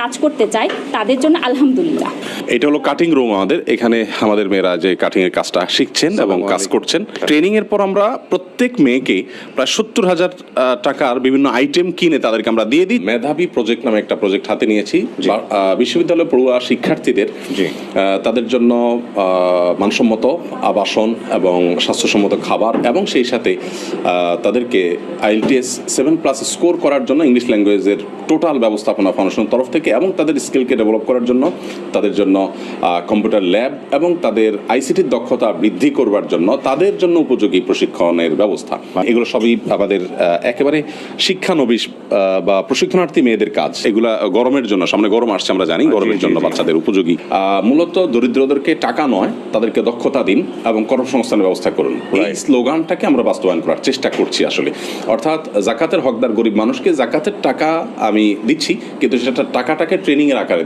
কাজ করতে চাই তাদের জন্য আলহামদুলিল্লাহ। এটা হলো কাটিং রুম আমাদের। এখানে আমাদের মেয়েরা যে কাটিং এর কাজটা শিখছেন এবং কাজ করছেন। ট্রেনিং এর পর আমরা প্রত্যেক মেয়েকে প্রায় সত্তর হাজার টাকার বিভিন্ন আইটেম কিনে তাদেরকে আমরা দিয়ে দিই। মেধাবী প্রজেক্ট নামে একটা প্রজেক্ট হাতে নিয়েছি। বিশ্ববিদ্যালয় পড়ুয়া শিক্ষার্থীদের। তাদের জন্য মানসম্মত আবাসন এবং স্বাস্থ্যসম্মত খাবার এবং সেই সাথে তাদেরকে আইএলটিএস সেভেন প্লাস স্কোর করার জন্য ইংলিশ ল্যাঙ্গুয়েজের টোটাল ব্যবস্থাপনা ফাউন্ডেশনের তরফ থেকে এবং তাদের স্কিলকে ডেভেলপ করার জন্য তাদের জন্য কম্পিউটার ল্যাব এবং তাদের আইসিটির দক্ষতা বৃদ্ধি করবার জন্য তাদের জন্য উপযোগী প্রশিক্ষণের ব্যবস্থা এগুলো সবই আমাদের একেবারে শিক্ষানবিশ বা প্রশিক্ষণার্থী মেয়েদের কাজ। এগুলা গরমের জন্য সামনে গরম আসছে আমরা জানি গরমের জন্য বাচ্চাদের উপযোগী। মূলত দরিদ্রদেরকে টাকা নয় তাদেরকে দক্ষতা দিন এবং কর্মসংস্থানের ব্যবস্থা করুন। এই স্লোগানটাকে আমরা বাস্তবায়ন করার চেষ্টা করছি আসলে। অর্থাৎ জাকাতের হকদার গরিব মানুষকে জাকাতের টাকা আমি দিচ্ছি কিন্তু সেটা টাকাটাকে ট্রেনিং এর আকারে।